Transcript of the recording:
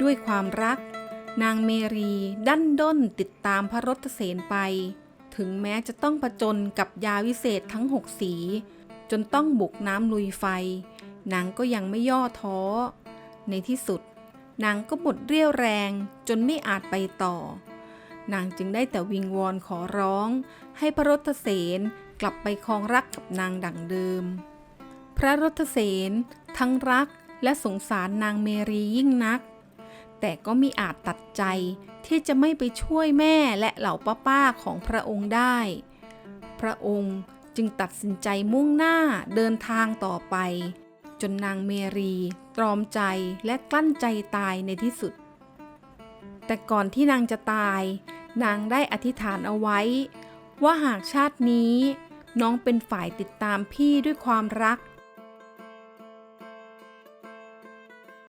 ด้วยความรัก นางเมรีดันด้นติดตามพระรถเสนไป ถึงแม้จะต้องผจญกับยาวิเศษทั้งหกสี จนต้องบุกน้ำลุยไฟ นางก็ยังไม่ย่อท้อ ในที่สุด นางก็หมดเรี่ยวแรงจนไม่อาจไปต่อ นางจึงได้แต่วิงวอนขอร้อง ให้พระรถเสนกลับไปครองรักกับนางดั่งเดิม พระรถเสนทั้งรักและสงสารนางเมรียิ่งนัก แต่ก็มิอาจตัดใจที่จะไม่ไปช่วยแม่และเหล่าป้าๆของพระองค์ได้ พระองค์จึงตัดสินใจมุ่งหน้าเดินทางต่อไป จนนางเมรีตรอมใจและกลั้นใจตายในที่สุด แต่ก่อนที่นางจะตาย นางได้อธิษฐานเอาไว้ ว่าหากชาตินี้น้องเป็นฝ่ายติดตามพี่ด้วยความรัก